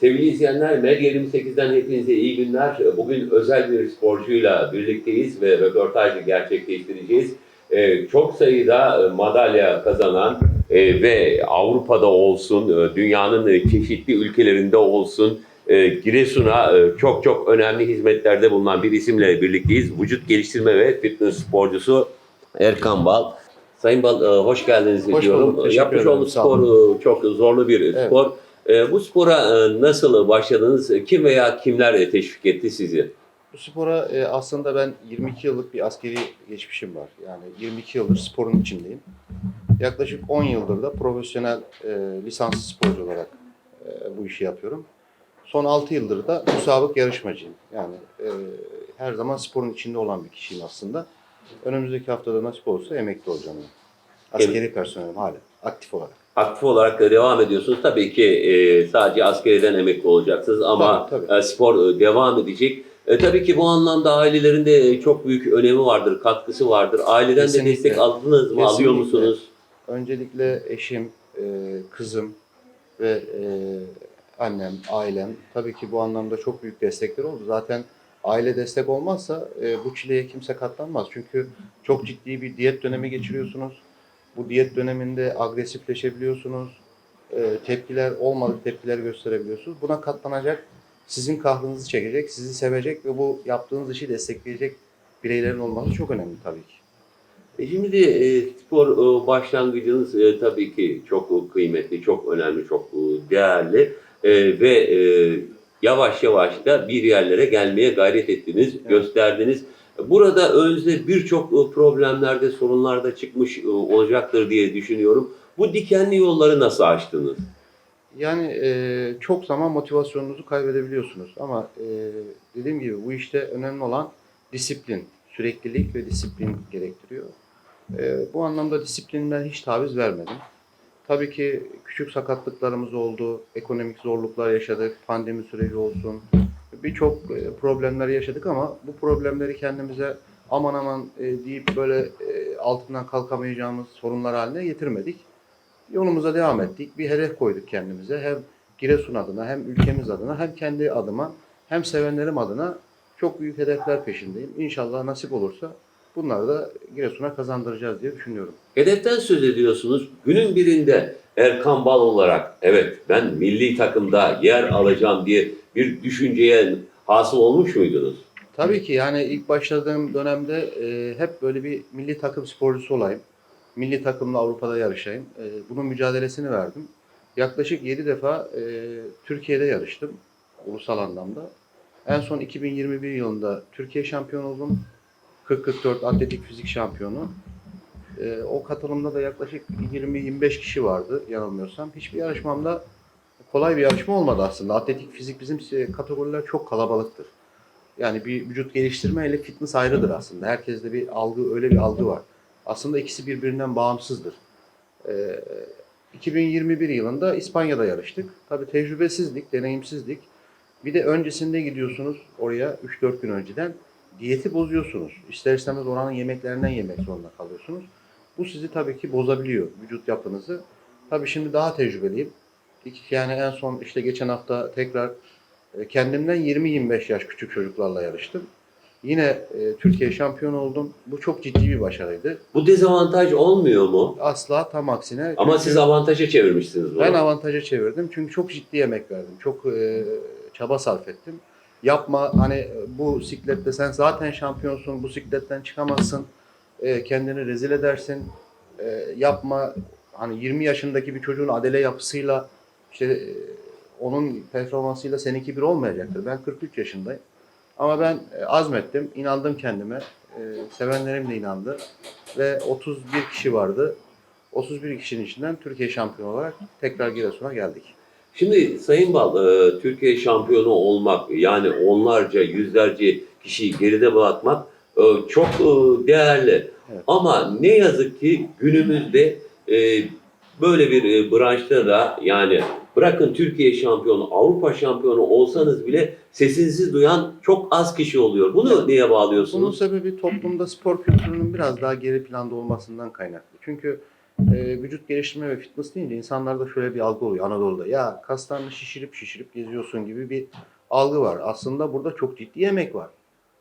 Sevgili izleyenler, Med 28'den hepinize iyi günler. Bugün özel bir sporcuyla birlikteyiz ve röportaj gerçekleştireceğiz. Ee, çok sayıda e, madalya kazanan e, ve Avrupa'da olsun, e, dünyanın e, çeşitli ülkelerinde olsun, e, Giresun'a e, çok çok önemli hizmetlerde bulunan bir isimle birlikteyiz. Vücut geliştirme ve fitness sporcusu Erkan Bal. Sayın Bal, e, hoş geldiniz Hoş diyorum. bulduk, Yapmış olduğunuz spor e, çok zorlu bir Evet. spor. E, bu spora e, nasıl başladınız? Kim veya kimler e, teşvik etti sizi? Bu spora e, aslında ben 22 yıllık bir askeri geçmişim var. Yani 22 yıldır sporun içindeyim. Yaklaşık 10 yıldır da profesyonel lisanslı sporcu olarak bu işi yapıyorum. Son 6 yıldır da müsabık yarışmacıyım. Yani her zaman sporun içinde olan bir kişiyim aslında. Önümüzdeki haftada nasip olursa emekli olacağım. yani. Askeri personelim hala aktif olarak. Aktif olarak e, devam ediyorsunuz. Tabii ki e, sadece askeriden emekli olacaksınız ama Tabii, tabii. e, spor e, devam edecek. E, tabii ki bu anlamda ailelerin de çok büyük önemi vardır, katkısı vardır. Aileden de Kesinlikle. destek aldınız mı, alıyor Kesinlikle. musunuz? Öncelikle eşim, e, kızım ve e, annem, ailem tabii ki bu anlamda çok büyük destekler oldu. Zaten aile destek olmazsa e, bu çileye kimse katlanmaz. Çünkü çok ciddi bir diyet dönemi geçiriyorsunuz. Bu diyet döneminde agresifleşebiliyorsunuz. E, tepkiler, olmadık tepkiler gösterebiliyorsunuz. Buna katlanacak, sizin kahrınızı çekecek, sizi sevecek ve bu yaptığınız işi destekleyecek bireylerin olması çok önemli tabii ki. E, Şimdi e, spor e, başlangıcınız e, tabii ki çok kıymetli, çok önemli, çok e, değerli E, ve e, yavaş yavaş da bir yerlere gelmeye gayret ettiniz, gösterdiniz. Burada önünüzde birçok e, problemlerde, sorunlarda çıkmış e, olacaktır diye düşünüyorum. Bu dikenli yolları nasıl aştınız? Yani e, çok zaman motivasyonunuzu kaybedebiliyorsunuz ama e, dediğim gibi bu işte önemli olan disiplin, süreklilik ve disiplin gerektiriyor. E, bu anlamda disiplinden hiç taviz vermedim. Tabii ki küçük sakatlıklarımız oldu, ekonomik zorluklar yaşadık, pandemi süreci olsun. Birçok e, problemler yaşadık ama bu problemleri kendimize aman aman e, deyip böyle e, altından kalkamayacağımız sorunlar haline getirmedik yolumuza devam ettik. Bir hedef koyduk kendimize. Hem Giresun adına hem ülkemiz adına hem kendi adıma hem sevenlerim adına çok büyük hedefler peşindeyim. İnşallah nasip olursa bunları da Giresun'a kazandıracağız diye düşünüyorum. Hedeften söz ediyorsunuz. Günün birinde Erkan Bal olarak evet ben milli takımda yer alacağım diye bir düşünceye hasıl olmuş muydunuz? Tabii ki yani ilk başladığım dönemde e, hep böyle bir milli takım sporcusu olayım. Milli takımla Avrupa'da yarışayım. E, bunun mücadelesini verdim. Yaklaşık 7 defa e, Türkiye'de yarıştım. Ulusal anlamda. En son 2021 yılında Türkiye şampiyon oldum. 40-44 atletik fizik şampiyonu. E, o katılımda da yaklaşık 20-25 kişi vardı yanılmıyorsam. Hiçbir yarışmamda kolay bir yarışma olmadı aslında. Atletik fizik bizim e, kategoriler çok kalabalıktır. Yani bir vücut geliştirme ile fitness ayrıdır aslında. Herkeste bir algı, öyle bir algı var. Aslında ikisi birbirinden bağımsızdır. Ee, 2021 yılında İspanya'da yarıştık. Tabii tecrübesizlik, deneyimsizlik. Bir de öncesinde gidiyorsunuz oraya 3-4 gün önceden. Diyeti bozuyorsunuz. İster istemez oranın yemeklerinden yemek zorunda kalıyorsunuz. Bu sizi tabii ki bozabiliyor vücut yapınızı. Tabii şimdi daha tecrübeliyim. Yani en son işte geçen hafta tekrar e, kendimden 20-25 yaş küçük çocuklarla yarıştım. Yine e, Türkiye şampiyonu oldum. Bu çok ciddi bir başarıydı. Bu dezavantaj olmuyor mu? Asla tam aksine. Ama siz avantaja çevirmişsiniz bunu. ben avantaja çevirdim. Çünkü çok ciddi emek verdim. Çok e, çaba sarf ettim. Yapma hani bu siklette sen zaten şampiyonsun. Bu sikletten çıkamazsın. E, kendini rezil edersin. E, yapma hani 20 yaşındaki bir çocuğun adele yapısıyla işte e, onun performansıyla seninki bir olmayacaktır. Ben 43 yaşındayım. Ama ben e, azmettim, inandım kendime. E, sevenlerim de inandı. Ve 31 kişi vardı. 31 kişinin içinden Türkiye şampiyonu olarak tekrar Giresun'a geldik. Şimdi Sayın Bal, e, Türkiye şampiyonu olmak yani onlarca, yüzlerce kişiyi geride bırakmak e, çok e, değerli. Evet. Ama ne yazık ki günümüzde e, böyle bir e, branşta da yani bırakın Türkiye şampiyonu, Avrupa şampiyonu olsanız bile sesinizi duyan çok az kişi oluyor. Bunu neye Bunun bağlıyorsunuz? sebebi toplumda spor kültürünün biraz daha geri planda olmasından kaynaklı. Çünkü e, vücut geliştirme ve fitness deyince insanlarda şöyle bir algı oluyor Anadolu'da. Ya kaslarını şişirip şişirip geziyorsun gibi bir algı var. Aslında burada çok ciddi yemek var.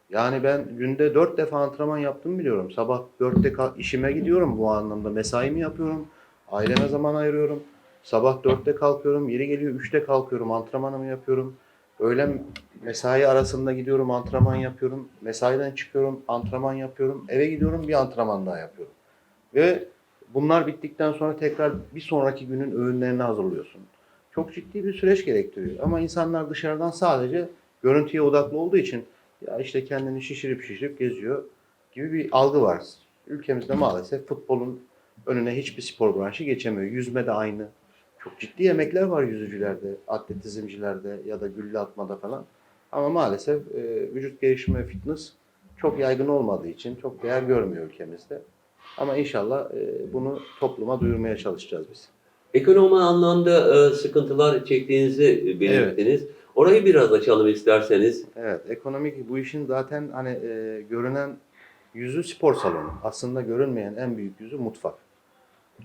Yani ben günde dört defa antrenman yaptığımı biliyorum. Sabah dörtte işime gidiyorum bu anlamda. Mesaimi yapıyorum. Aileme zaman ayırıyorum. Sabah dörtte kalkıyorum. Yeri geliyor üçte kalkıyorum. Antrenmanımı yapıyorum. Öğlen mesai arasında gidiyorum. Antrenman yapıyorum. Mesaiden çıkıyorum. Antrenman yapıyorum. Eve gidiyorum. Bir antrenman daha yapıyorum. Ve bunlar bittikten sonra tekrar bir sonraki günün öğünlerini hazırlıyorsun. Çok ciddi bir süreç gerektiriyor. Ama insanlar dışarıdan sadece görüntüye odaklı olduğu için ya işte kendini şişirip şişirip geziyor gibi bir algı var. Ülkemizde maalesef futbolun önüne hiçbir spor branşı geçemiyor. Yüzme de aynı. Çok ciddi yemekler var yüzücülerde, atletizmcilerde ya da gülle atmada falan. Ama maalesef e, vücut gelişimi ve fitness çok yaygın olmadığı için çok değer görmüyor ülkemizde. Ama inşallah e, bunu topluma duyurmaya çalışacağız biz. Ekonomi anlamda e, sıkıntılar çektiğinizi e, belirttiniz. Orayı biraz açalım isterseniz. Evet, ekonomik bu işin zaten hani e, görünen yüzü spor salonu. Aslında görünmeyen en büyük yüzü mutfak.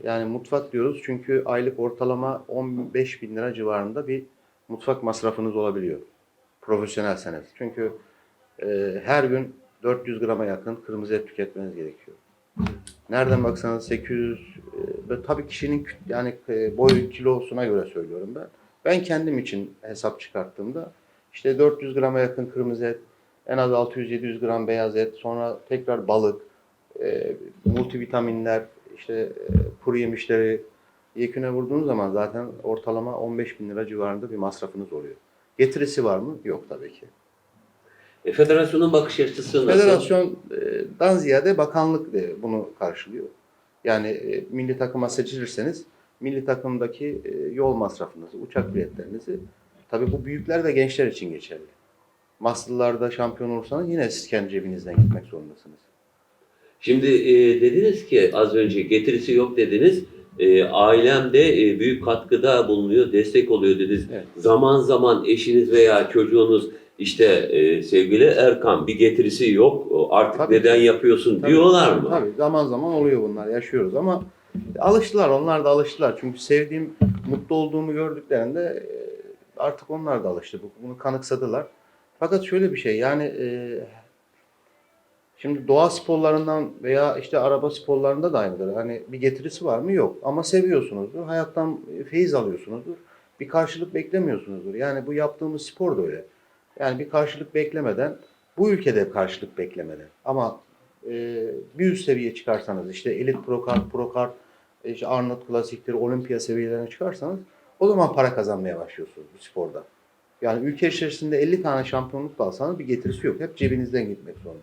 Yani mutfak diyoruz çünkü aylık ortalama 15 bin lira civarında bir mutfak masrafınız olabiliyor. Profesyonelseniz. Çünkü e, her gün 400 grama yakın kırmızı et tüketmeniz gerekiyor. Nereden baksanız 800, e, ve tabii kişinin yani e, boy kilosuna göre söylüyorum ben. Ben kendim için hesap çıkarttığımda işte 400 grama yakın kırmızı et, en az 600-700 gram beyaz et, sonra tekrar balık, e, multivitaminler, işte e, kuru yemişleri yeküne vurduğunuz zaman zaten ortalama 15 bin lira civarında bir masrafınız oluyor. Getirisi var mı? Yok tabii ki. E, federasyonun bakış açısı nasıl? Federasyondan ziyade bakanlık de bunu karşılıyor. Yani e, milli takıma seçilirseniz milli takımdaki e, yol masrafınızı, uçak biletlerinizi tabii bu büyükler ve gençler için geçerli. Masterlarda şampiyon olursanız yine siz kendi cebinizden gitmek zorundasınız. Şimdi e, dediniz ki az önce getirisi yok dediniz. E, ailem de e, büyük katkıda bulunuyor, destek oluyor dediniz. Evet. Zaman zaman eşiniz veya çocuğunuz işte e, sevgili Erkan bir getirisi yok artık Tabii. neden yapıyorsun Tabii, diyorlar tabii, mı? Tabii zaman zaman oluyor bunlar yaşıyoruz ama alıştılar onlar da alıştılar. Çünkü sevdiğim mutlu olduğumu gördüklerinde e, artık onlar da alıştı. Bu- Bunu kanıksadılar. Fakat şöyle bir şey yani e, şimdi doğa sporlarından veya işte araba sporlarında da aynıdır. Hani bir getirisi var mı? Yok. Ama seviyorsunuzdur. Hayattan feyiz alıyorsunuzdur. Bir karşılık beklemiyorsunuzdur. Yani bu yaptığımız spor da öyle. Yani bir karşılık beklemeden bu ülkede karşılık beklemeden ama e, bir üst seviye çıkarsanız işte Elite Pro Kart, Pro Kart, işte Arnold Klasikleri, Olimpiya seviyelerine çıkarsanız o zaman para kazanmaya başlıyorsunuz bu sporda. Yani ülke içerisinde 50 tane şampiyonluk alsanız bir getirisi yok. Hep cebinizden gitmek zorunda.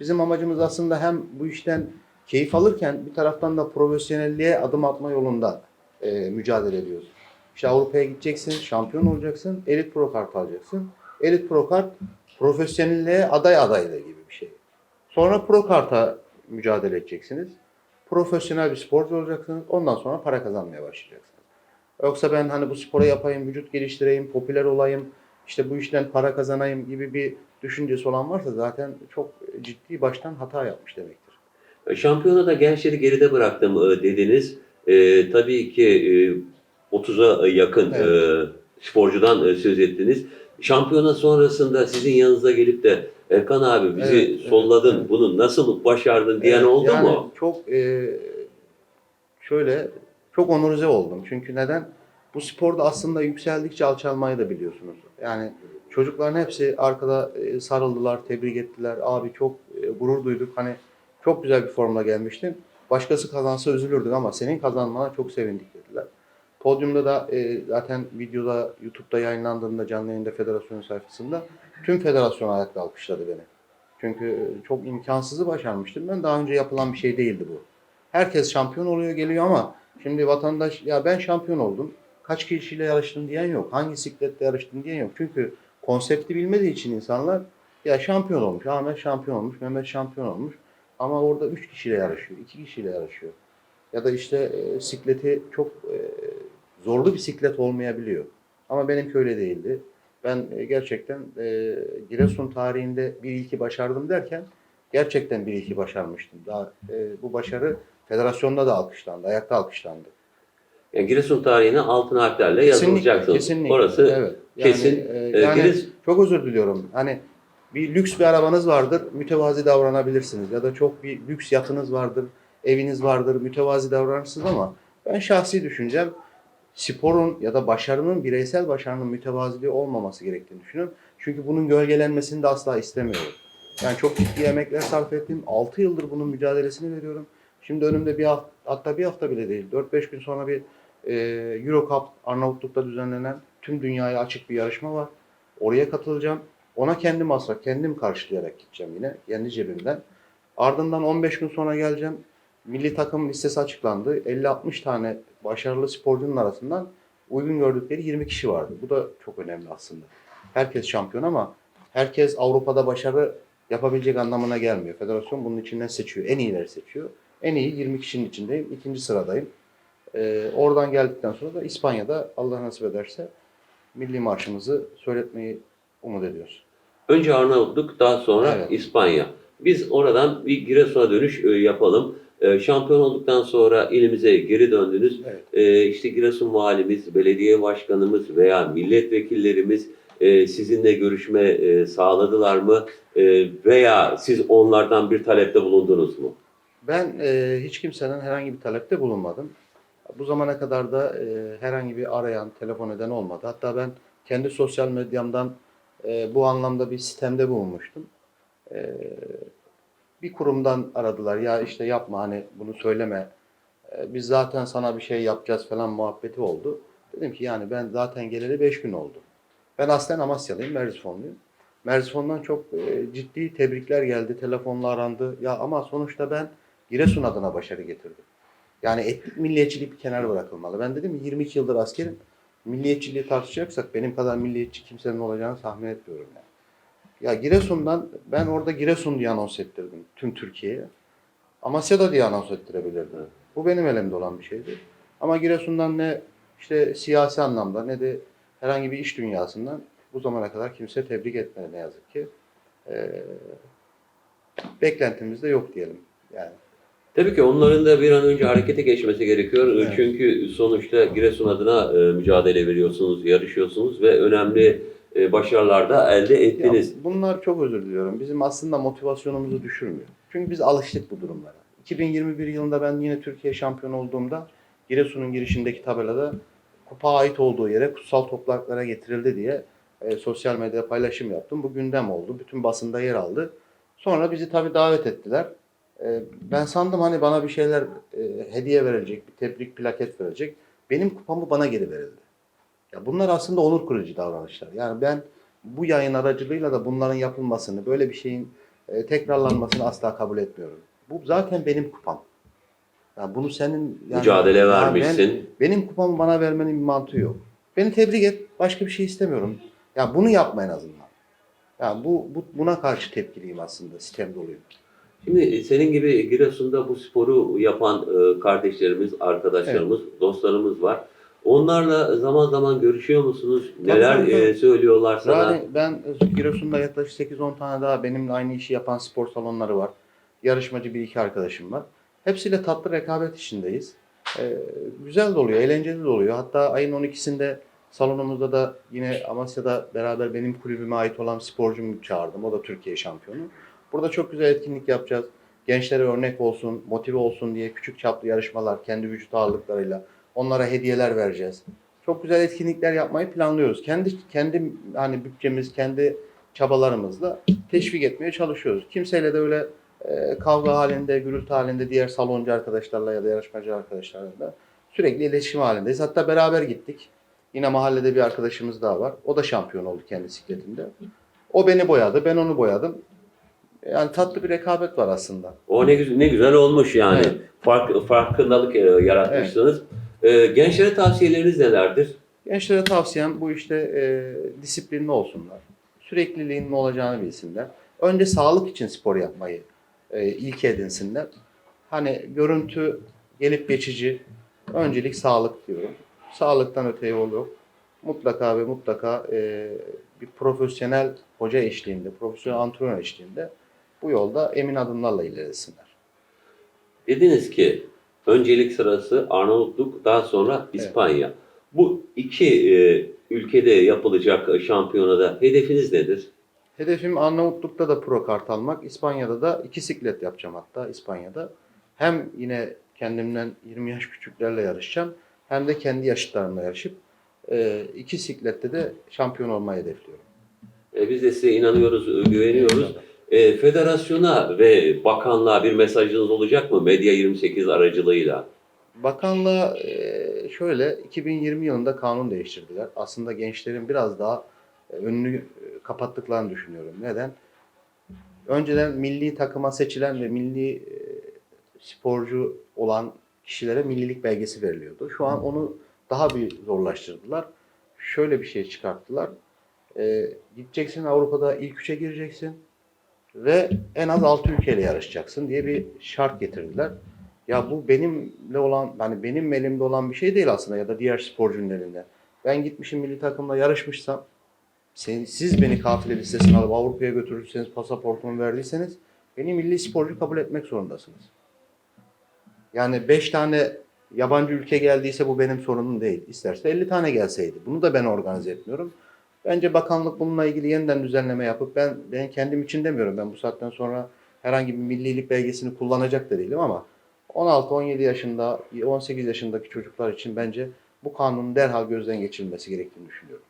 Bizim amacımız aslında hem bu işten keyif alırken bir taraftan da profesyonelliğe adım atma yolunda e, mücadele ediyoruz. İşte Avrupa'ya gideceksin, şampiyon olacaksın, Elite Pro Kart alacaksın. Elite Pro Kart profesyonelliğe aday adaylığı gibi bir şey. Sonra Pro Kart'a mücadele edeceksiniz. Profesyonel bir sporcu olacaksınız. Ondan sonra para kazanmaya başlayacaksınız. Yoksa ben hani bu sporu yapayım, vücut geliştireyim, popüler olayım, işte bu işten para kazanayım gibi bir düşüncesi olan varsa zaten çok ciddi baştan hata yapmış demektir. Şampiyonada gençleri geride bıraktım e, dediniz. E, tabii ki e, 30'a yakın Evet. e, sporcudan e, söz ettiniz. Şampiyona sonrasında sizin yanınıza gelip de Erkan abi bizi Evet, solladın, evet. bunu nasıl başardın diyen Evet, oldu yani mu? Çok e, şöyle çok onurize oldum. Çünkü neden? Bu sporda aslında yükseldikçe alçalmayı da biliyorsunuz. Yani çocukların hepsi arkada e, sarıldılar, tebrik ettiler. Abi çok e, gurur duyduk. Hani çok güzel bir formla gelmiştin. Başkası kazansa üzülürdük ama senin kazanmana çok sevindik dediler. Podyumda da e, zaten videoda YouTube'da yayınlandığında canlı yayında federasyon sayfasında tüm federasyon ayakta alkışladı beni. Çünkü e, çok imkansızı başarmıştım. Ben daha önce yapılan bir şey değildi bu. Herkes şampiyon oluyor geliyor ama şimdi vatandaş ya ben şampiyon oldum. Kaç kişiyle yarıştın diyen yok. Hangi siklette yarıştın diyen yok. Çünkü konsepti bilmediği için insanlar ya şampiyon olmuş. Ahmet şampiyon olmuş. Mehmet şampiyon olmuş. Ama orada 3 kişiyle yarışıyor. 2 kişiyle yarışıyor. Ya da işte e, sikleti çok e, zorlu bir siklet olmayabiliyor. Ama benimki öyle değildi. Ben e, gerçekten e, Giresun tarihinde bir ilki başardım derken gerçekten bir ilki başarmıştım. Daha e, bu başarı Federasyonda da alkışlandı, ayakta alkışlandı. Yani Giresun tarihine altın harflerle yazılacaksınız. kesinlikle. Orası evet. kesin. e, yani Giresun- çok özür diliyorum. Hani bir lüks bir arabanız vardır, mütevazi davranabilirsiniz. Ya da çok bir lüks yatınız vardır, eviniz vardır, mütevazi davranırsınız ama ben şahsi düşüncem sporun ya da başarının, bireysel başarının mütevaziliği olmaması gerektiğini düşünüyorum. Çünkü bunun gölgelenmesini de asla istemiyorum. Yani çok ciddi emekler sarf ettim. 6 yıldır bunun mücadelesini veriyorum. Şimdi önümde bir hafta, hatta bir hafta bile değil, 4-5 gün sonra bir e, Euro Cup Arnavutluk'ta düzenlenen tüm dünyaya açık bir yarışma var. Oraya katılacağım. Ona kendi masraf, kendim karşılayarak gideceğim yine, kendi cebimden. Ardından 15 gün sonra geleceğim. Milli takım listesi açıklandı. 50-60 tane başarılı sporcunun arasından uygun gördükleri 20 kişi vardı. Bu da çok önemli aslında. Herkes şampiyon ama herkes Avrupa'da başarı yapabilecek anlamına gelmiyor. Federasyon bunun içinden seçiyor. En iyileri seçiyor. En iyi 20 kişinin içindeyim. ikinci sıradayım. Ee, oradan geldikten sonra da İspanya'da Allah nasip ederse milli marşımızı söyletmeyi umut ediyoruz. Önce Arnavutluk, daha sonra Evet. İspanya. Biz oradan bir Giresun'a dönüş e, yapalım. E, şampiyon olduktan sonra ilimize geri döndünüz. Evet. E, işte Giresun valimiz, belediye başkanımız veya milletvekillerimiz e, sizinle görüşme e, sağladılar mı? E, veya siz onlardan bir talepte bulundunuz mu? Ben e, hiç kimsenin herhangi bir talepte bulunmadım. Bu zamana kadar da e, herhangi bir arayan, telefon eden olmadı. Hatta ben kendi sosyal medyamdan e, bu anlamda bir sistemde bulunmuştum. E, bir kurumdan aradılar. Ya işte yapma hani bunu söyleme. E, biz zaten sana bir şey yapacağız falan muhabbeti oldu. Dedim ki yani ben zaten geleli 5 gün oldu. Ben aslen Amasyalıyım, Merzifonluyum. Merzifon'dan çok e, ciddi tebrikler geldi, telefonla arandı. Ya ama sonuçta ben Giresun adına başarı getirdim. Yani etnik milliyetçilik bir kenara bırakılmalı. Ben dedim ki 22 yıldır askerim. Milliyetçiliği tartışacaksak benim kadar milliyetçi kimsenin olacağını tahmin etmiyorum yani. Ya Giresun'dan ben orada Giresun diye anons ettirdim tüm Türkiye'ye. Amasya'da diye anons ettirebilirdim. Bu benim elimde olan bir şeydi. Ama Giresun'dan ne işte siyasi anlamda ne de herhangi bir iş dünyasından bu zamana kadar kimse tebrik etmedi ne yazık ki. Ee, beklentimiz de yok diyelim. Yani Tabii ki onların da bir an önce harekete geçmesi gerekiyor. Evet. Çünkü sonuçta Giresun adına e, mücadele veriyorsunuz, yarışıyorsunuz ve önemli e, başarılar da elde Ya ettiniz. bunlar çok özür diliyorum. Bizim aslında motivasyonumuzu düşürmüyor. Çünkü biz alıştık bu durumlara. 2021 yılında ben yine Türkiye şampiyonu olduğumda Giresun'un girişindeki tabelada kupa ait olduğu yere kutsal topraklara getirildi diye e, sosyal medyada paylaşım yaptım. Bu gündem oldu. Bütün basında yer aldı. Sonra bizi tabii davet ettiler. E, ben sandım hani bana bir şeyler e, hediye verilecek, bir tebrik plaket verilecek. Benim kupamı bana geri verildi. Ya bunlar aslında onur kırıcı davranışlar. Yani ben bu yayın aracılığıyla da bunların yapılmasını, böyle bir şeyin e, tekrarlanmasını asla kabul etmiyorum. Bu zaten benim kupam. Yani bunu senin yani, Mücadele Ya vermişsin. ben- benim kupamı bana vermenin bir mantığı yok. Beni tebrik et, başka bir şey istemiyorum. Ya bunu yapma en azından. Yani bu, bu buna karşı tepkiliyim aslında, sitem doluyum. Şimdi senin gibi Giresun'da bu sporu yapan e, kardeşlerimiz, arkadaşlarımız, dostlarımız var. Onlarla zaman zaman görüşüyor musunuz? Neler tabii, e, tabii. söylüyorlar sana? Yani ben Giresun'da yaklaşık 8-10 tane daha benimle aynı işi yapan spor salonları var. Yarışmacı bir iki arkadaşım var. Hepsiyle tatlı rekabet içindeyiz. Ee, güzel de oluyor, eğlenceli de oluyor. Hatta ayın 12'sinde salonumuzda da yine Amasya'da beraber benim kulübüme ait olan sporcumu çağırdım. O da Türkiye şampiyonu. Burada çok güzel etkinlik yapacağız. Gençlere örnek olsun, motive olsun diye küçük çaplı yarışmalar kendi vücut ağırlıklarıyla onlara hediyeler vereceğiz. Çok güzel etkinlikler yapmayı planlıyoruz. Kendi kendi hani bütçemiz, kendi çabalarımızla teşvik etmeye çalışıyoruz. Kimseyle de öyle e, kavga halinde, gürültü halinde diğer saloncu arkadaşlarla ya da yarışmacı arkadaşlarla da sürekli iletişim halindeyiz. Hatta beraber gittik. Yine mahallede bir arkadaşımız daha var. O da şampiyon oldu kendi sikletinde. O beni boyadı, ben onu boyadım. Yani tatlı bir rekabet var aslında. O ne güzel, ne güzel olmuş yani. Evet. Fark, farkındalık e, yaratmışsınız. E, gençlere tavsiyeleriniz nelerdir? Gençlere tavsiyem bu işte e, disiplinli olsunlar. Sürekliliğin ne olacağını bilsinler. Önce sağlık için spor yapmayı e, ilke edinsinler. Hani görüntü gelip geçici. Öncelik sağlık diyorum. Sağlıktan öte yol yok. Mutlaka ve mutlaka e, bir profesyonel hoca eşliğinde, profesyonel antrenör eşliğinde bu yolda emin adımlarla ilerlesinler. Dediniz ki Öncelik sırası Arnavutluk, daha sonra İspanya. Bu iki e, ülkede yapılacak şampiyonada hedefiniz nedir? Hedefim Arnavutluk'ta da pro kart almak. İspanya'da da iki siklet yapacağım hatta İspanya'da. Hem yine kendimden 20 yaş küçüklerle yarışacağım. Hem de kendi yaşıtlarımla yarışıp e, iki siklette de şampiyon olmayı hedefliyorum. E, biz de size inanıyoruz, e, güveniyoruz. E, federasyona ve bakanlığa bir mesajınız olacak mı Medya 28 aracılığıyla? Bakanlığa e, şöyle 2020 yılında kanun değiştirdiler. Aslında gençlerin biraz daha e, önünü e, kapattıklarını düşünüyorum. Neden? Önceden milli takıma seçilen ve milli e, sporcu olan kişilere millilik belgesi veriliyordu. Şu an onu daha bir zorlaştırdılar. Şöyle bir şey çıkarttılar. E, gideceksin Avrupa'da ilk üçe gireceksin ve en az 6 ülkeyle yarışacaksın diye bir şart getirdiler. Ya bu benimle olan, yani benim elimde olan bir şey değil aslında ya da diğer sporcunun elinde. Ben gitmişim milli takımla yarışmışsam, sen- siz beni kafile listesine alıp Avrupa'ya götürürseniz, pasaportumu verdiyseniz beni milli sporcu kabul etmek zorundasınız. Yani 5 tane yabancı ülke geldiyse bu benim sorunum değil. İsterse 50 tane gelseydi. Bunu da ben organize etmiyorum. Bence bakanlık bununla ilgili yeniden düzenleme yapıp ben ben kendim için demiyorum. Ben bu saatten sonra herhangi bir millilik belgesini kullanacak da değilim ama 16-17 yaşında, 18 yaşındaki çocuklar için bence bu kanunun derhal gözden geçirilmesi gerektiğini düşünüyorum.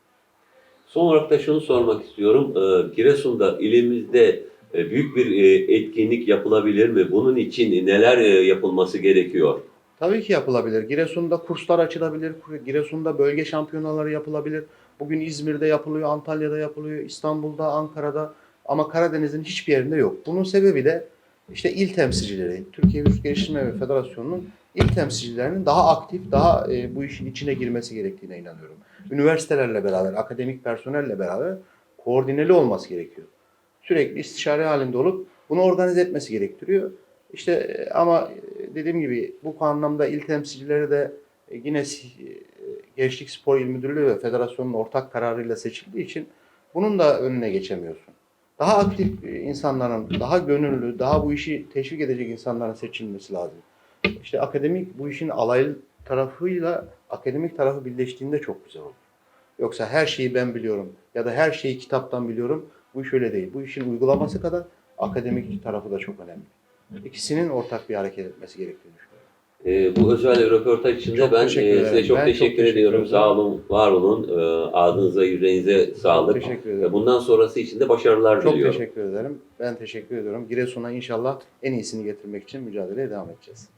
Son olarak da şunu sormak istiyorum. E, Giresun'da ilimizde e, büyük bir e, etkinlik yapılabilir mi? Bunun için neler e, yapılması gerekiyor? Tabii ki yapılabilir. Giresun'da kurslar açılabilir. Giresun'da bölge şampiyonaları yapılabilir. Bugün İzmir'de yapılıyor, Antalya'da yapılıyor, İstanbul'da, Ankara'da ama Karadeniz'in hiçbir yerinde yok. Bunun sebebi de işte il temsilcileri, Türkiye Vücut Geliştirme ve Federasyonu'nun il temsilcilerinin daha aktif, daha e, bu işin içine girmesi gerektiğine inanıyorum. Üniversitelerle beraber, akademik personelle beraber koordineli olması gerekiyor. Sürekli istişare halinde olup bunu organize etmesi gerektiriyor. İşte e, ama e, dediğim gibi bu anlamda il temsilcileri de e, yine Gençlik Spor İl Müdürlüğü ve Federasyonun ortak kararıyla seçildiği için bunun da önüne geçemiyorsun. Daha aktif e, insanların, daha gönüllü, daha bu işi teşvik edecek insanların seçilmesi lazım. İşte akademik bu işin alaylı tarafıyla akademik tarafı birleştiğinde çok güzel olur. Yoksa her şeyi ben biliyorum ya da her şeyi kitaptan biliyorum. Bu iş öyle değil. Bu işin uygulaması kadar akademik tarafı da çok önemli. İkisinin ortak bir hareket etmesi gerektiğini düşünüyorum. E, bu özel röportaj için de Çok ben e, size çok Ben çok teşekkür teşekkür ediyorum. Sağ olun, var olun. E, ağzınıza, yüreğinize sağlık. Teşekkür E, ederim. Bundan sonrası için de başarılar Çok diliyorum. teşekkür ederim. Ben teşekkür ediyorum. Giresun'a inşallah en iyisini getirmek için mücadeleye devam edeceğiz.